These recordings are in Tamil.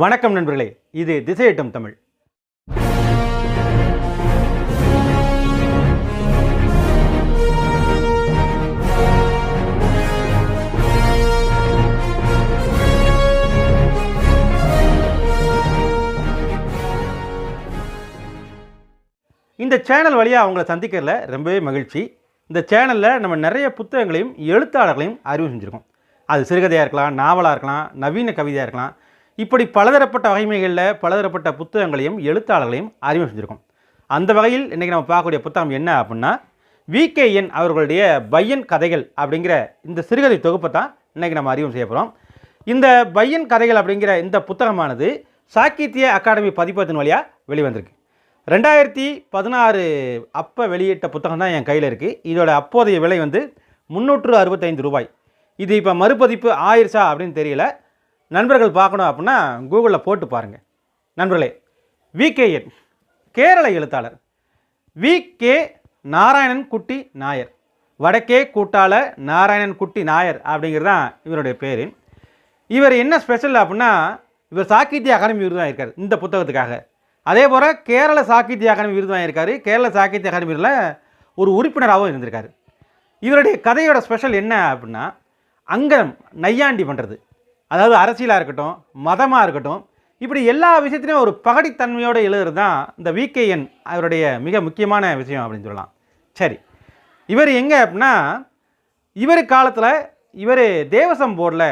வணக்கம் நண்பர்களே இது திசையட்டம் தமிழ். இந்த சேனல் வழியாக அவங்கள சந்திக்கிறதுல ரொம்பவே மகிழ்ச்சி. இந்த சேனலில் நம்ம நிறைய புத்தகங்களையும் எழுத்தாளர்களையும் அறிவு செஞ்சுருக்கோம். அது சிறுகதையாக இருக்கலாம் நாவலாக இருக்கலாம் நவீன கவிதையாக இருக்கலாம் இப்படி பலதரப்பட்ட வகைமைகளில் பலதரப்பட்ட புத்தகங்களையும் எழுத்தாளர்களையும் அறிவு செஞ்சுருக்கோம். அந்த வகையில் இன்றைக்கி நம்ம பார்க்கக்கூடிய புத்தகம் என்ன அப்படின்னா விகேஎன் அவர்களுடைய பையன் கதைகள் அப்படிங்கிற இந்த சிறுகதை தொகுப்பை தான் இன்றைக்கி நம்ம அறிமுகம் செய்ய போகிறோம் இந்த பையன் கதைகள் அப்படிங்கிற இந்த புத்தகமானது சாக்கித்திய அகாடமி பதிப்பத்தின் வழியாக வெளிவந்திருக்கு. ரெண்டாயிரத்தி பதினாறு அப்போ வெளியிட்ட புத்தகம் தான் என் கையில் இருக்குது இதோட அப்போதைய விலை வந்து முந்நூற்று அறுபத்தைந்து ரூபாய். இது இப்போ மறுபதிப்பு ஆயிருச்சா அப்படின்னு தெரியல. நண்பர்கள் பார்க்கணும் அப்படின்னா கூகுளில் போட்டு பாருங்கள் நண்பர்களே விகேஎன் கேரள எழுத்தாளர். வி கே நாராயணன் குட்டி நாயர். வடக்கே கூட்டாள நாராயணன் குட்டி நாயர் அப்படிங்கிறது தான் இவருடைய பேர். இவர் என்ன ஸ்பெஷல் அப்படின்னா இவர் சாகித்ய அகாடமி விருது வாங்கியிருக்கார் இந்த புத்தகத்துக்காக. அதே போல் கேரள சாகித்ய அகாடமி விருது வாங்கியிருக்காரு. கேரள சாகித்ய அகாடமியில் ஒரு உறுப்பினராகவும் இருந்திருக்காரு. இவருடைய கதையோட ஸ்பெஷல் என்ன அப்படின்னா அங்கம் நையாண்டி பண்ணுறது அதாவது அரசியலாக இருக்கட்டும் மதமாக இருக்கட்டும் இப்படி எல்லா விஷயத்துலையும் ஒரு பகடித்தன்மையோடு எழுதுறது தான் இந்த விகேஎன் அவருடைய மிக முக்கியமான விஷயம் அப்படின்னு சொல்லலாம். சரி. இவர் எங்கே அப்படின்னா இவர் காலத்தில் இவர் தேவசம் போர்டில்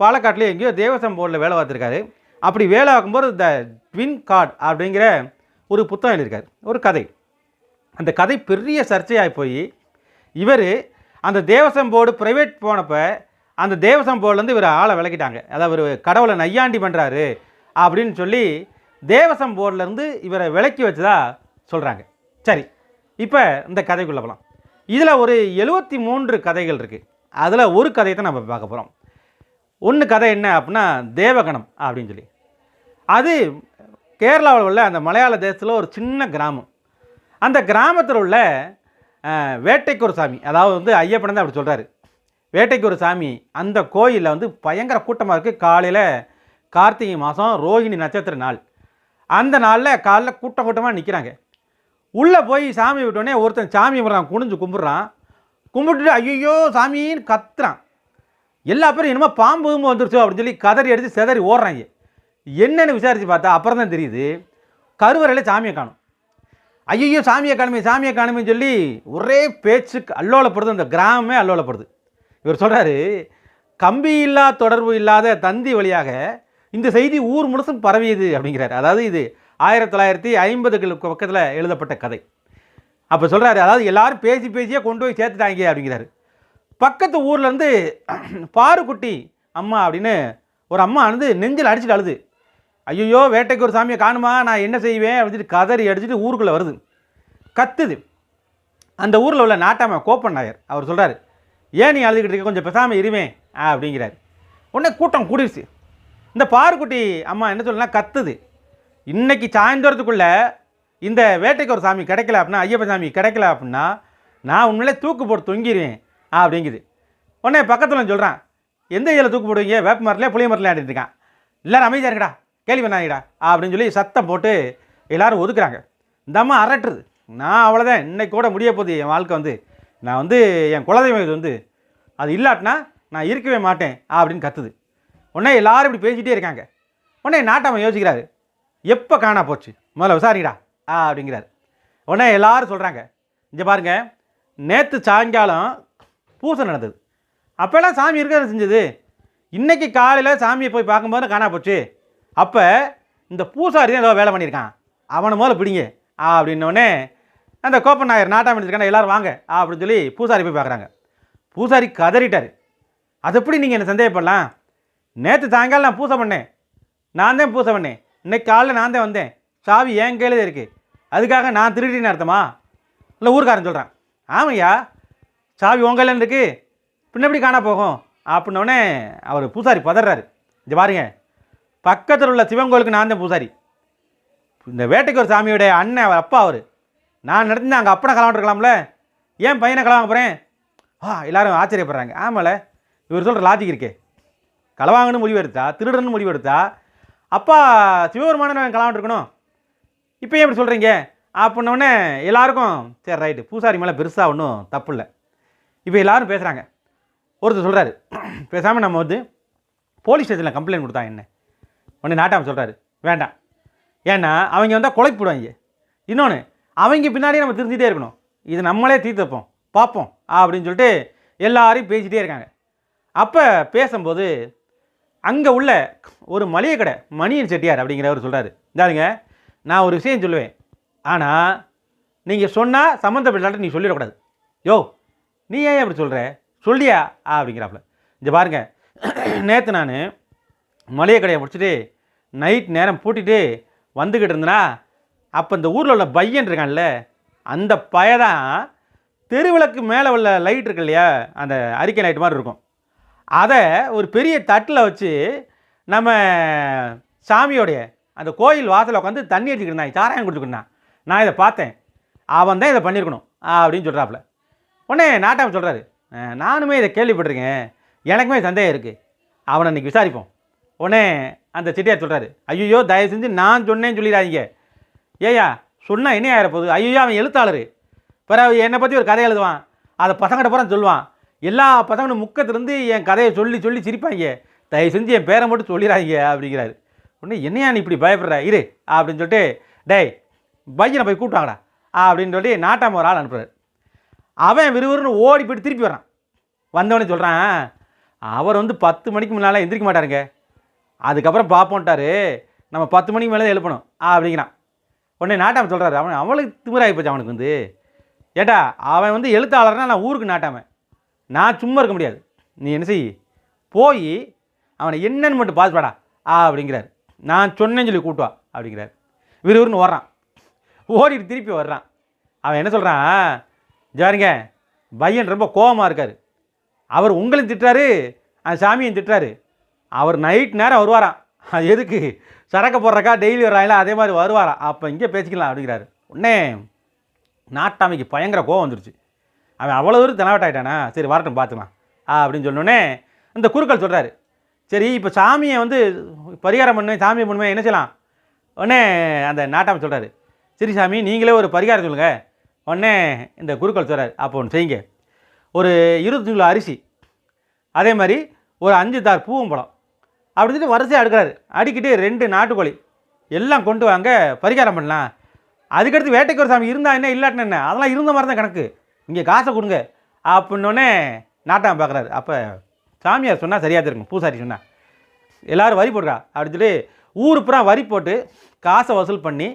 பாலக்காட்டிலே எங்கேயோ தேவசம் போர்டில் வேலை பார்த்துருக்காரு. அப்படி வேலை பார்க்கும்போது த ட்வின் கார்ட் அப்படிங்கிற ஒரு புத்தகம் எழுதியிருக்காரு. ஒரு கதை. அந்த கதை பெரிய சர்ச்சையாகி போய் இவர் அந்த தேவசம் போர்டு ப்ரைவேட் போனப்போ அந்த தேவசம் போர்டுலேருந்து இவர் ஆளை விளக்கிட்டாங்க அதாவது ஒரு கடவுளை நையாண்டி பண்ணுறாரு அப்படின்னு சொல்லி தேவசம் போர்டிலேருந்து இவரை விலக்கி வச்சதா சொல்கிறாங்க சரி இப்போ இந்த கதைக்குள்ளே போகலாம் இதில் ஒரு எழுபத்தி மூன்று கதைகள் இருக்குது அதில் ஒரு கதையை தான் நம்ம பார்க்க போகிறோம் ஒன்று கதை என்ன அப்படின்னா தேவகணம் அப்படின்னு சொல்லி. அது கேரளாவில் உள்ள அந்த மலையாள தேசத்தில் ஒரு சின்ன கிராமம். அந்த கிராமத்தில் உள்ள அஹ், சாமி அதாவது வந்து ஐயப்பன் தான் அப்படி சொல்கிறாரு வேட்டைக்கு ஒரு சாமி அந்த கோயிலில் வந்து பயங்கர கூட்டமாக இருக்குது காலையில் கார்த்திகை மாதம் ரோஹிணி நட்சத்திர நாள். அந்த நாளில் காலைல கூட்டம் கூட்டமாக நிற்கிறாங்க உள்ளே போய் சாமி விட்டோடனே ஒருத்தன் சாமி வர்றான் குனிஞ்சு கும்பிட்றான். கும்பிட்டுட்டு ஐயோ சாமின்னு கத்துறான். எல்லா பேரும் என்னமோ பாம்பு கும்பு வந்துருச்சோ அப்படின்னு சொல்லி கதறி அடித்து செதறி ஓடுறாங்க. என்னென்னு விசாரித்து பார்த்தா அப்புறம் தான் தெரியுது. கருவறையில் சாமியை காணும். ஐயோ சாமியை காணுமே சாமியை காணுமேன்னு சொல்லி ஒரே பேச்சுக்கு அல்லோலப்படுது. அந்த கிராமமே அல்லோலப்படுது. இவர் சொல்கிறாரு கம்பி இல்லா தொடர்பு இல்லாத தந்தி வழியாக இந்த செய்தி ஊர் முழுசும் பரவியது அப்படிங்கிறார். அதாவது இது ஆயிரத்தி தொள்ளாயிரத்தி ஐம்பதுகளுக்கு பக்கத்தில் எழுதப்பட்ட கதை. அப்போ சொல்கிறாரு அதாவது எல்லாரும் பேசி பேசியே கொண்டு போய் சேர்த்துட்டாங்க அப்படிங்கிறாரு. பக்கத்து ஊர்லேருந்து பாருக்குட்டி அம்மா அப்படின்னு ஒரு அம்மா வந்து நெஞ்சில் அடிச்சுட்டு அழுது. ஐயோ வேட்டைக்கு ஒரு சாமியை காணுமா? நான் என்ன செய்வேன்? அப்படின்னு கதறி அடிச்சுட்டு ஊருக்குள்ளே வருது. கத்துது. அந்த ஊரில் உள்ள நாட்டாம கோப்பன் நாயர் அவர் சொல்கிறாரு ஏன் நீ அழுதுகிட்டு இருக்க? கொஞ்சம் பெசாமல் இருமே அப்படிங்கிறாரு. உடனே கூட்டம் கூடிருச்சு. இந்த பாருக்குட்டி அம்மா என்ன சொல்லலாம் கத்துது. இன்றைக்கி சாயந்தரத்துக்குள்ளே இந்த வேட்டைக்கு ஒரு சாமி கிடைக்கல அப்படின்னா ஐயப்பன் சாமி கிடைக்கல அப்படின்னா நான் உண்மையிலே தூக்கு போட்டு தொங்கிடுவேன் அப்படிங்குது. உடனே பக்கத்தில் சொல்கிறான் எந்த இதில் தூக்கு போடுவீங்க? வேப்ப மரத்துலேயே புளிய மரத்தில் ஆடிட்டு இருக்கான். எல்லாரும் அமைதியாக இருக்கடா கேள்வி பண்ணாங்கடா அப்படின்னு சொல்லி சத்தம் போட்டு எல்லோரும் ஒதுக்குறாங்க. இந்த அம்மா அரட்டுறது நான் அவ்வளோதான் இன்னைக்கு கூட முடிய போகுது என் வாழ்க்கை வந்து. நான் வந்து என் குலதெய்வம் இது வந்து அது இல்லாட்டினா நான் இருக்கவே மாட்டேன் அப்படின்னு கத்துது. உடனே எல்லாரும் இப்படி பேசிகிட்டே இருக்காங்க. உடனே நாட்டாம யோசிக்கிறாரு. எப்போ காணா போச்சு? முதல்ல விசாரிங்கடா ஆ அப்படிங்கிறாரு. உடனே எல்லாரும் சொல்கிறாங்க இங்கே பாருங்க நேற்று சாயங்காலம் பூசை நடந்தது. அப்போல்லாம் சாமி இருக்கிறது செஞ்சது? இன்றைக்கி காலையில் சாமியை போய் பார்க்கும்போது காணா போச்சு. அப்போ இந்த பூசாரி தான் ஏதோ வேலை பண்ணியிருக்கான். அவனை முதல்ல பிடிங்க அப்படின்னோடனே அந்த கோப்பன் நாயர் நாட்டாம இருக்கான எல்லோரும் வாங்க அப்படின்னு சொல்லி பூசாரி போய் பார்க்குறாங்க. பூசாரி கதறிட்டார். அது எப்படி நீங்கள் என்ன சந்தேகப்படலாம்? நேற்று சாயங்காலம் நான் பூசை பண்ணேன். நான் தான் பூசை பண்ணேன். இன்னைக்கு காலையில் நான் தான் வந்தேன். சாவி என் கையில் இருக்குது அதுக்காக நான் திருடின்னு அர்த்தமா? இல்லை ஊருக்காரன் சொல்கிறான் ஆமையா? சாவி உன் கையில் இருக்கு. பின்ன எப்படி காணா போகும்? அப்படின்னோடனே அவர் பூசாரி பதறாரு. இது பாருங்க. பக்கத்தில் உள்ள சிவன் கோயிலுக்கு நான் தான் பூசாரி. இந்த வேட்டைக்கு ஒரு சாமியோடைய அண்ணன் அவர் அப்பா அவர். நான் நடந்து அங்கே அப்பனை கலவாண்டுருக்கலாம்ல ஏன் பையனை கலவாங்க போகிறேன் ஆ எல்லோரும் ஆச்சரியப்படுறாங்க. ஆமால இவர் சொல்கிற லாஜிக் இருக்கே. களவாங்கன்னு முடிவெடுத்தா திருடன்னு முடிவெடுத்தா அப்பா சிவபெருமானன் கலாண்டுருக்கணும் இப்போ ஏன் இப்படி சொல்கிறீங்க அப்படின்னோடனே எல்லாருக்கும் சரி ரைட்டு பூசாரி மேலே பெருசாக ஒன்றும் தப்பு இல்லை. இப்போ எல்லாரும் பேசுகிறாங்க ஒருத்தர் சொல்கிறாரு பேசாமல் நம்ம வந்து போலீஸ் ஸ்டேஷனில் கம்ப்ளைண்ட் கொடுத்தா என்ன? ஒன்று நாட்டாமல் சொல்கிறாரு வேண்டாம். ஏன்னா அவங்க வந்தால் கொலைக்கு இன்னொன்று அவங்க பின்னாடியே நம்ம தெரிஞ்சுட்டே இருக்கணும். இது நம்மளே தீர்த்துப்போம் பார்ப்போம். அப்படின்னு சொல்லிட்டு எல்லாரையும் பேசிகிட்டே இருக்காங்க. அப்போ பேசும்போது அங்கே உள்ள ஒரு மளிகை கடை மணியன் செட்டியார் அப்படிங்கிறவர் சொல்கிறாரு இந்தாருங்க நான் ஒரு விஷயம் சொல்லுவேன். ஆனால் நீங்கள் சொன்னால் சம்மந்தப்பட்டாலும் நீ சொல்லிடக்கூடாது. யோ நீ ஏன் அப்படி சொல்கிற சொல்லியா அப்படிங்கிறாப்புல. இங்கே பாருங்க நேற்று நான் மளிகை கடையை முடிச்சுட்டு நைட் நேரம் பூட்டிட்டு வந்துக்கிட்டு இருந்தேனா அப்போ இந்த ஊரில் உள்ள பையன் இருக்கான்ல அந்த பயதான் தெருவிளக்கு மேலே உள்ள லைட் இருக்கு இல்லையா அந்த அறிக்கை லைட் மாதிரி இருக்கும். அதை ஒரு பெரிய தட்டில் வச்சு நம்ம சாமியோடைய அந்த கோயில் வாசலில் உட்காந்து தண்ணி அடிச்சுக்கிட்டு இருந்தான். சாராயம் கொடுத்துக்கிட்டான் நான் இதை பார்த்தேன். அவன் தான் இதை பண்ணியிருக்கணும் அப்படின்னு சொல்கிறாப்புல உடனே நாட்டாம சொல்கிறாரு நானுமே இதை கேள்விப்பட்டிருக்கேன். எனக்குமே சந்தேகம் இருக்குது அவனை இன்றைக்கி விசாரிப்போம். உடனே அந்த செட்டியார் சொல்கிறாரு ஐயோ தயவு செஞ்சு நான் சொன்னேன்னு சொல்லிடாதீங்க. ஏய்யா சொன்னால் என்ன ஆகிறப்போகுது போகுது? ஐயோ அவன் எழுத்தாளர். பிறகு என்னை பற்றி ஒரு கதை எழுதுவான். அதை பசங்கிட்ட பூரா சொல்லுவான். எல்லா பசங்களும் முக்கத்துலேருந்து என் கதையை சொல்லி சொல்லி சிரிப்பாங்க. தயவு செஞ்சு என் பேரை மட்டும் சொல்லிடாங்க அப்படிங்கிறாரு. உடனே என்னையா நீ இப்படி பயப்படுற? இரு அப்படின்னு சொல்லிட்டு டேய் பையனை போய் கூப்பிட்டாங்கடா அப்படின்னு சொல்லி நாட்டாம ஒரு ஆள் அனுப்புகிறார் அவன் விறுவிறுன்னு ஓடி போயிட்டு திருப்பி வரான் வந்தவனே சொல்கிறான் அவர் வந்து பத்து மணிக்கு முன்னால் எந்திரிக்க மாட்டாருங்க. அதுக்கப்புறம் பார்ப்போன்ட்டாரு நம்ம பத்து மணிக்கு மேலே தான் எழுப்பணும் அப்படிங்கிறான். உடனே நாட்டாம சொல்கிறாரு அவன் அவளுக்கு திமிராகி போச்சு அவனுக்கு வந்து. ஏட்டா அவன் வந்து எழுத்தாளர்னா நான் ஊருக்கு நாட்டாமன் நான் சும்மா இருக்க முடியாது. நீ என்ன செய்? போய் அவனை என்னன்னு மட்டும் பார்த்துப்பாடா அப்படிங்கிறார். நான் சொன்னேன்னு சொல்லி கூட்டுவா அப்படிங்கிறார். விறுவிறுன்னு ஓடுறான். ஓடிட்டு திருப்பி வர்றான். அவன் என்ன சொல்கிறான் ஜாருங்க பையன் ரொம்ப கோவமாக இருக்கார். அவர் உங்களையும் திட்டுறாரு அந்த சாமியும் திட்டுறாரு. அவர் நைட் நேரம் வருவாராம். அது எதுக்கு? சரக்கு போடுறக்கா டெய்லி வர்றாங்களா அதே மாதிரி வருவாராம் அப்போ இங்கே பேசிக்கலாம் அப்படிங்கிறாரு. உடனே நாட்டாமைக்கு பயங்கர கோவம் வந்துருச்சு. அவன் அவ்வளோ தூரம் தெனாவட்டாயிட்டானா சரி வரட்டும் பார்த்துக்கலாம். ஆ அப்படின்னு சொன்னோடனே இந்த குருக்கள் சொல்கிறாரு சரி இப்போ சாமியை வந்து பரிகாரம் பண்ணு சாமியை பண்ணுவேன் என்ன செய்யலாம்? உடனே அந்த நாட்டாமை சொல்கிறாரு சரி சாமி நீங்களே ஒரு பரிகாரம் சொல்லுங்கள் உடனே இந்த குருக்கள் சொல்கிறார் அப்போ ஒன்று செய்யுங்க. ஒரு இருபத்தஞ்சு கிலோ அரிசி அதே மாதிரி ஒரு அஞ்சு தார் பூவம்பழம். பழம் சொல்லிட்டு வரிசையாக அடுக்கிறாரு அடிக்கிட்டு ரெண்டு நாட்டுக்கோழி. எல்லாம் கொண்டு வாங்க பரிகாரம் பண்ணலாம். அதுக்கடுத்து வேட்டைக்கு ஒரு சாமி இருந்தா என்ன இல்லாட்டின என்ன? அதெல்லாம் இருந்த மாதிரி தான் கணக்கு. இங்கே காசை கொடுங்க. அப்படின்னோடனே நாட்டாம பார்க்குறாரு அப்போ சாமியார் சொன்னால் சரியாக தான் இருக்கும் பூசாரி சொன்னால் எல்லாரும் வரி போடுறா. அப்படின்னு சொல்லி ஊர் பூரா வரி போட்டு காசை வசூல் பண்ணி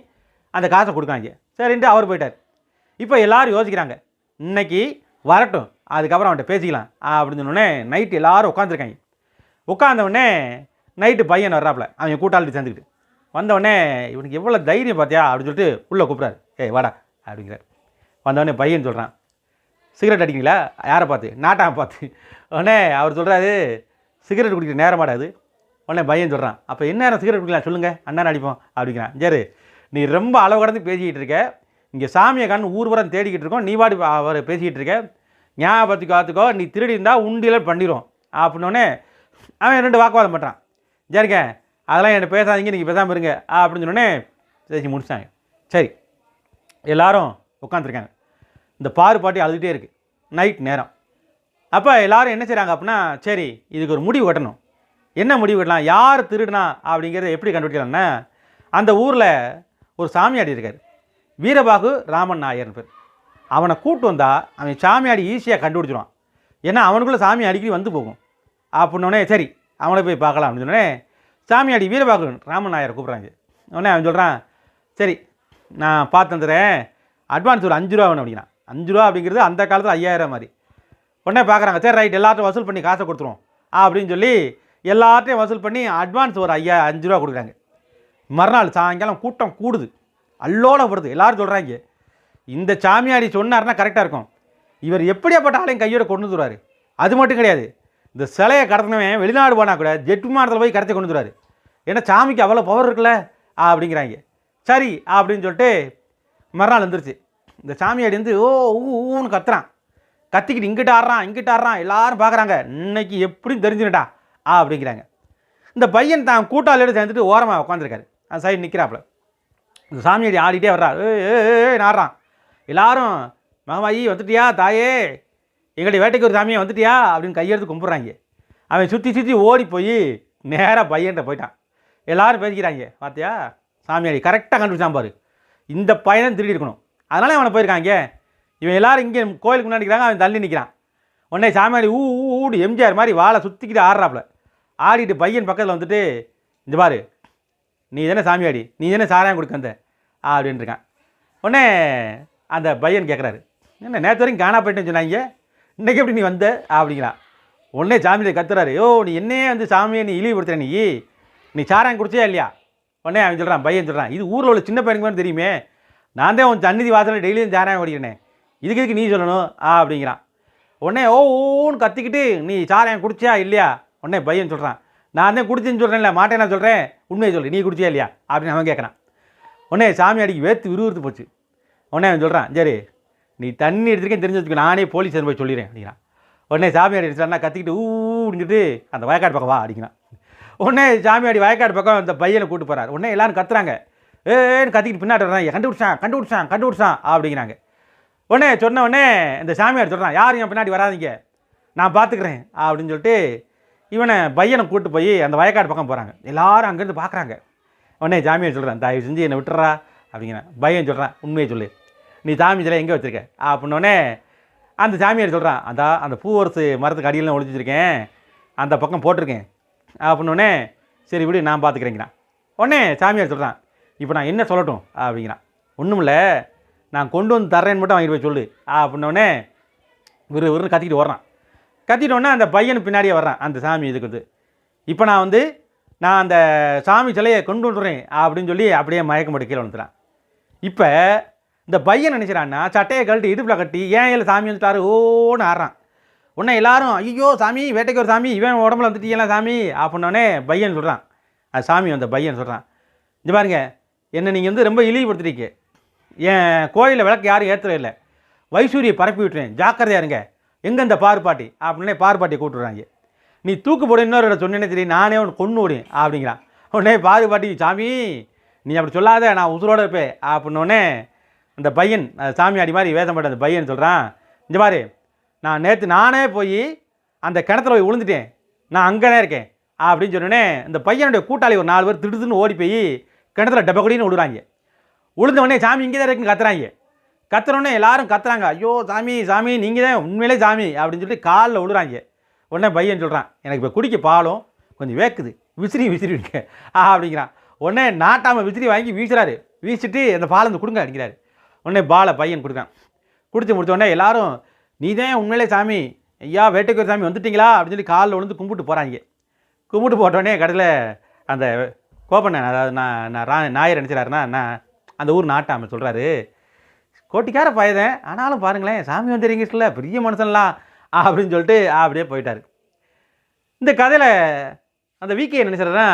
அந்த காசை கொடுக்காங்க சரின்ட்டு அவர் போயிட்டார். இப்போ எல்லாரும் யோசிக்கிறாங்க. இன்னைக்கு வரட்டும். அதுக்கப்புறம் அவன்கிட்ட பேசிக்கலாம். அப்படின்னு சொன்னோடனே நைட்டு எல்லாரும் உட்காந்துருக்காங்க உட்காந்தவுடனே நைட்டு பையன் வர்றாப்புல அவன் கூட்டாளி சேர்ந்துக்கிட்டு. வந்தவொடனே இவனுக்கு எவ்வளோ தைரியம் பார்த்தியா அப்படின்னு சொல்லிட்டு உள்ளே கூப்பிட்றாரு. ஏய் வாடா அப்படிங்கிறார். வந்தவொடனே பையன் சொல்கிறான் சிகரெட் அடிக்கிறீங்களா? யாரை பார்த்து? நாட்டான் பார்த்து. உடனே அவர் சொல்கிறாரு சிகரெட் குடிக்கிற நேரம் மாடாது உடனே பையன் சொல்கிறான் அப்போ என்ன நேரம் சிகரெட் குடிக்கலாம்? சொல்லுங்கள் அண்ணன் அடிப்போம். அப்படிங்கிறான். சரி நீ ரொம்ப அளவு கடந்து பேசிக்கிட்டு இருக்க. இங்கே சாமியை கண் ஊர்வரம் தேடிக்கிட்டு இருக்கோம். நீ பாடி அவர் பேசிக்கிட்டு இருக்க. ஞாபகத்துக்கு காத்துக்கோ. நீ திருடி இருந்தால் உண்டியில் பண்ணிடுவோம் அப்படின்னோடனே அவன் ரெண்டு வாக்குவாதம் பண்ணுறான் சரிங்க அதெல்லாம் என்கிட்ட பேசாதீங்க நீங்கள் பேசாமல் இருங்க. அப்படின்னு சொன்னோடனே பேசி முடிச்சிட்டாங்க. சரி எல்லாரும் உட்காந்துருக்காங்க இந்த பாரு பாட்டி அழுதுகிட்டே இருக்குது நைட் நேரம். அப்போ எல்லாரும் என்ன செய்கிறாங்க அப்படின்னா சரி இதுக்கு ஒரு முடிவு கட்டணும். என்ன முடிவு கட்டலாம்? யார் திருடுனா அப்படிங்கிறத எப்படி கண்டுபிடிக்கலாம்னா அந்த ஊரில் ஒரு சாமியாடி இருக்கார். வீரபாகு ராமன் நாயர்னு பேர். அவனை கூட்டு வந்தால் அவன் சாமியாடி ஈஸியாக கண்டுபிடிச்சிடுவான் ஏன்னா அவனுக்குள்ளே சாமி அடிக்கடி வந்து போகும். அப்படின்னோடனே சரி அவனை போய் பார்க்கலாம் அப்படின்னு சொன்னோடனே சாமியாடி வீரபாகு ராமன் நாயரை கூப்பிட்றாங்க. உடனே அவன் சொல்கிறான் சரி நான் பார்த்து தந்துடுறேன் அட்வான்ஸ் ஒரு அஞ்சு ரூபா வேணும் அப்படின்னா. அஞ்சு ரூபா அப்படிங்கிறது அந்த காலத்தில் ஐயாயிரம் மாதிரி. உடனே பார்க்குறாங்க சரி ரைட் எல்லாத்தையும் வசூல் பண்ணி காசை கொடுத்துருவோம். அப்படின்னு சொல்லி எல்லாத்தையும் வசூல் பண்ணி அட்வான்ஸ் ஒரு ஐயா அஞ்சு ரூபா கொடுக்குறாங்க. மறுநாள் சாயங்காலம் கூட்டம் கூடுது. அல்லோட போடுது எல்லாரும் சொல்கிறாங்க இந்த சாமியாடி சொன்னார்னா கரெக்டாக இருக்கும். இவர் எப்படியாப்பட்ட ஆளையும் கையோட கொண்டு வந்துடுவார் அது மட்டும் கிடையாது. இந்த சிலையை கடத்தினவன் வெளிநாடு போனால் கூட ஜெட் விமானத்தில் போய் கடத்தி கொண்டு வந்துருவார் ஏன்னா சாமிக்கு அவ்வளோ பவர் இருக்குல்ல அப்படிங்கிறாங்க சரி அப்படின்னு சொல்லிட்டு மறுநாள் வந்துருச்சு இந்த சாமியாடி வந்து ஓ ஊன்னு கத்துறான் கத்திக்கிட்டு இங்கிட்ட ஆடுறான் இங்கிட்ட ஆடுறான் எல்லாரும் பார்க்குறாங்க இன்னைக்கு எப்படியும் தெரிஞ்சுனடா அப்படிங்கிறாங்க இந்த பையன் தான் கூட்டாளியோடு சேர்ந்துட்டு ஓரமாக உட்காந்துருக்காரு அந்த சைடு நிற்கிறாப்புல இந்த சாமியாடி ஆடிட்டே வர்றார் ஏ நாடுறான் எல்லாரும் மகமாயி வந்துட்டியா தாயே எங்களுடைய வேட்டைக்கு ஒரு சாமியை வந்துட்டியா? அப்படின்னு கையெடுத்து கும்பிட்றாங்க. அவன் சுற்றி சுற்றி ஓடி போய் நேராக பையன்கிட்ட போயிட்டான். எல்லாரும் பேசிக்கிறாங்க பார்த்தியா சாமியாடி கரெக்டாக கண்டுபிடிச்சான் பாரு. இந்த பையனை திருடி இருக்கணும் அதனால் அவனை போயிருக்காங்க. இவன் எல்லோரும் இங்கே கோயிலுக்கு முன்னாடி நிற்கிறாங்க அவன் தள்ளி நிற்கிறான் உடனே சாமியாடி ஊ ஊடு எம்ஜிஆர் மாதிரி வாழை சுற்றிக்கிட்டு ஆடுறாப்புல. ஆடிட்டு பையன் பக்கத்தில் வந்துட்டு இந்த பாரு நீ தானே சாமியாடி நீ தானே சாராயம் கொடுக்க வந்த. அப்படின்ட்டுருக்கான் உடனே அந்த பையன் கேட்குறாரு என்ன நேற்று வரைக்கும் காணா போயிட்டேன்னு சொன்னாங்க? இன்றைக்கி எப்படி நீ வந்த? அப்படிங்கிறான் உடனே சாமியை கத்துறாரு. யோ நீ என்னையே வந்து சாமியை நீ இழிவுபடுத்துற நீ? நீ சாராயம் குடிச்சியா இல்லையா? உடனே அவன் சொல்கிறான் பையன் சொல்கிறான் இது ஊரில் உள்ள சின்ன பையனுக்கு வேணும் தெரியுமே. நான் தான் உன் சந்நிதி வாசலில் டெய்லியும் சாராயம் குடிக்கிறேனே. இதுக்கு இதுக்கு நீ சொல்லணும்? ஆ அப்படிங்கிறான். உடனே ஓ ஓன்னு கத்திக்கிட்டு நீ சாராயம் குடிச்சியா இல்லையா? உடனே பையன் சொல்கிறான் நான் தான் குடிச்சுன்னு சொல்கிறேன்ல மாட்டேன் நான் சொல்கிறேன் உண்மையை சொல்லு நீ குடிச்சியா இல்லையா? அப்படின்னு அவன் கேட்குறான் உடனே சாமி அடிக்கு வேர்த்து விறுவிறுத்து போச்சு. உடனே அவன் சொல்கிறான் சரி நீ தண்ணி எடுத்துருக்கேன் தெரிஞ்சு வச்சுக்கோ நானே போலீஸ் போய் சொல்லிடுறேன் அப்படிங்கிறான். உடனே சாமியாடி சொன்னா கத்திக்கிட்டு ஊடிஞ்சிட்டு அந்த வயக்காடு பக்கம் வா அப்படிங்கிறான். உடனே சாமியாடி வயக்காடு பக்கம் அந்த பையனை கூட்டு போகிறார் உடனே எல்லாரும் கத்துறாங்க. ஏன்னு கத்திக்கிட்டு பின்னாடி வர்றாங்க கண்டுபிடிச்சான் கண்டுபிடிச்சான் கண்டுபிடிச்சான் அப்படிங்கிறாங்க. உடனே சொன்ன உடனே இந்த சாமியார் சொல்கிறான் யாரும் என் பின்னாடி வராதீங்க. நான் பார்த்துக்கிறேன் அப்படின்னு சொல்லிட்டு இவனை பையனை கூட்டு போய் அந்த வயக்காடு பக்கம் போகிறாங்க எல்லாரும் அங்கேருந்து பார்க்குறாங்க உடனே சாமியார் சொல்கிறான் தயவு செஞ்சு என்னை விட்டுறா அப்படிங்கிறேன். பையன் சொல்கிறான் உண்மையை சொல்லு. நீ சாமி சிலை எங்கே வச்சுருக்க? அப்படின்னோடனே அந்த சாமியார் சொல்கிறான் அந்த அந்த பூவரசு மரத்துக்கு அடியெல்லாம் ஒழிச்சு வச்சுருக்கேன் அந்த பக்கம் போட்டிருக்கேன். அப்படின்னோடனே சரி விடு நான் பார்த்துக்கிறேங்கிறான். உடனே சாமியார் சொல்கிறான் இப்போ நான் என்ன சொல்லட்டும்? அப்படிங்கிறான். ஒன்றுமில்ல நான் கொண்டு வந்து தர்றேன்னு மட்டும் வாங்கிட்டு போய் சொல்லு. அப்படின்னோடனே விறு விறுன்னு கத்திக்கிட்டு வர்றான் கத்திட்ட அந்த பையன் பின்னாடியே வர்றான் அந்த சாமி இதுக்கு. வந்து இப்போ நான் வந்து நான் அந்த சாமி சிலையை கொண்டு வந்துடுறேன் அப்படின்னு சொல்லி அப்படியே மயக்கம் போட்டு கீழே வந்துடுறான் இப்போ இந்த பையன் நினைக்கிறான்னா சட்டையை கழட்டி இடுப்பில் கட்டி ஏன் இல்லை சாமி வந்துட்டாரு? ஓன்னு ஆடுறான் உடனே எல்லாரும் ஐயோ சாமி வேட்டைக்கு ஒரு சாமி இவன் உடம்புல வந்துட்டீங்களா சாமி அப்படின்னோடனே பையன் சொல்கிறான் அது சாமி வந்த பையன் சொல்கிறான் இந்த பாருங்க என்னை நீங்கள் வந்து ரொம்ப இழிவுபடுத்துறீங்க என் கோயிலில் விளக்கு யாரும் ஏற்றுற இல்லை. வைசூரியை பரப்பி விட்டுறேன். ஜாக்கிரதையா இருங்க. எங்கே இந்த பார்ப்பாட்டி அப்படின்னே பார்ப்பாட்டியை கூப்பிட்டுறாங்க. நீ தூக்கு போட இன்னொரு சொன்னேனே தெரியும் நானே ஒன்று கொண்டு ஓடி அப்படிங்கிறான். உடனே பாதுபாட்டி சாமி நீ அப்படி சொல்லாத நான் உசுரோட இருப்பேன் அப்படின்னோடனே அந்த பையன் சாமியாடி மாதிரி வேதம் பட்ட அந்த பையன் சொல்கிறான் இந்த பாரு நான் நேற்று நானே போய் அந்த கிணத்துல போய் விழுந்துட்டேன். நான் அங்கேனே இருக்கேன். அப்படின்னு சொன்னோடனே இந்த பையனுடைய கூட்டாளி ஒரு நாலு பேர் திடுதுன்னு ஓடி போய் கிணத்துல டப்பக்கடின்னு விடுறாங்க விழுந்த உடனே சாமி இங்கே தான் இருக்குன்னு கத்துறாங்க. கத்துறோடனே எல்லாரும் கத்துறாங்க ஐயோ சாமி சாமி நீங்கள் தான் உண்மையிலே சாமி. அப்படின்னு சொல்லிட்டு காலில் விழுறாங்க. உடனே பையன் சொல்கிறான் எனக்கு இப்போ குடிக்க பாலும் கொஞ்சம் வேக்குது விசிறி விசிறி விடுங்க ஆ அப்படிங்கிறான். உடனே நாட்டாமல் விசிறி வாங்கி வீசுறாரு. வீசிட்டு அந்த பாலை கொடுங்க அப்படிங்கிறாரு. உடனே பாலை பையன் கொடுக்கான் கொடுத்து முடிச்ச உடனே எல்லாரும் நீ தான் உண்மையிலே சாமி ஐயா வேட்டைக்கு ஒரு சாமி வந்துட்டீங்களா? அப்படின்னு சொல்லி காலில் விழுந்து கும்பிட்டு போகிறாங்க கும்பிட்டு போட்டோடனே கடையில் அந்த கோபண்ணன் அதாவது நான் நான் ரா நாயர் நினச்சிடாருன்னா நான் அந்த ஊர் நாட்டாம சொல்கிறாரு கோட்டிக்கார பயதன் ஆனாலும் பாருங்களேன் சாமி வந்துடுறீங்க சொல்ல பெரிய மனுஷன்லாம் அப்படின்னு சொல்லிட்டு அப்படியே போயிட்டார். இந்த கதையில் அந்த விகே என்ன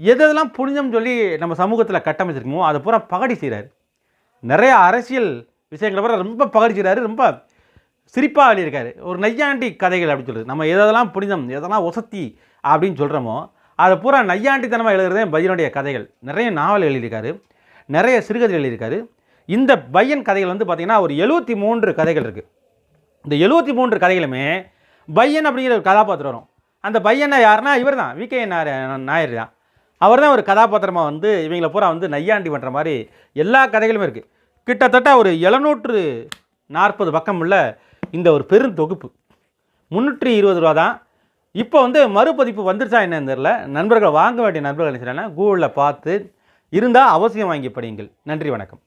எது எதெல்லாம் புனிதம்னு சொல்லி நம்ம சமூகத்தில் கட்டமைச்சிருக்கோமோ அதை பூரா பகடி செய்கிறாரு நிறைய அரசியல் விஷயங்களை பூரா ரொம்ப பகடி ரொம்ப சிரிப்பாக எழுதியிருக்காரு. ஒரு நையாண்டி கதைகள் அப்படின்னு சொல்லுது. நம்ம எதெல்லாம் புனிதம் எதெல்லாம் ஒசத்தி அப்படின்னு சொல்கிறோமோ அதை பூரா நையாண்டித்தனமாக எழுதுறதே பையனுடைய கதைகள். நிறைய நாவல் எழுதியிருக்காரு. நிறைய சிறுகதை எழுதியிருக்காரு. இந்த பையன் கதைகள் வந்து பார்த்திங்கன்னா ஒரு எழுபத்தி மூன்று கதைகள் இருக்குது இந்த எழுபத்தி மூன்று கதைகளுமே பையன் அப்படிங்கிற ஒரு கதாபாத்திரம் வரும். அந்த பையனை யாருன்னா இவர் தான் விகே நாயர் தான் அவர் தான் ஒரு கதாபாத்திரமாக வந்து இவங்களை பூரா வந்து நையாண்டி பண்ணுற மாதிரி எல்லா கதைகளுமே இருக்குது கிட்டத்தட்ட ஒரு எழுநூற்று நாற்பது பக்கம் உள்ள இந்த ஒரு பெரும் தொகுப்பு. முந்நூற்றி இருபது ரூபா தான். இப்போ வந்து மறுபதிப்பு வந்துருச்சா என்னன்னு தெரில நண்பர்கள் வாங்க வேண்டிய நண்பர்கள் என்ன செய்யறாங்கன்னா கூகுளில் பார்த்து இருந்தால் அவசியம் வாங்கி படியுங்கள். நன்றி வணக்கம்.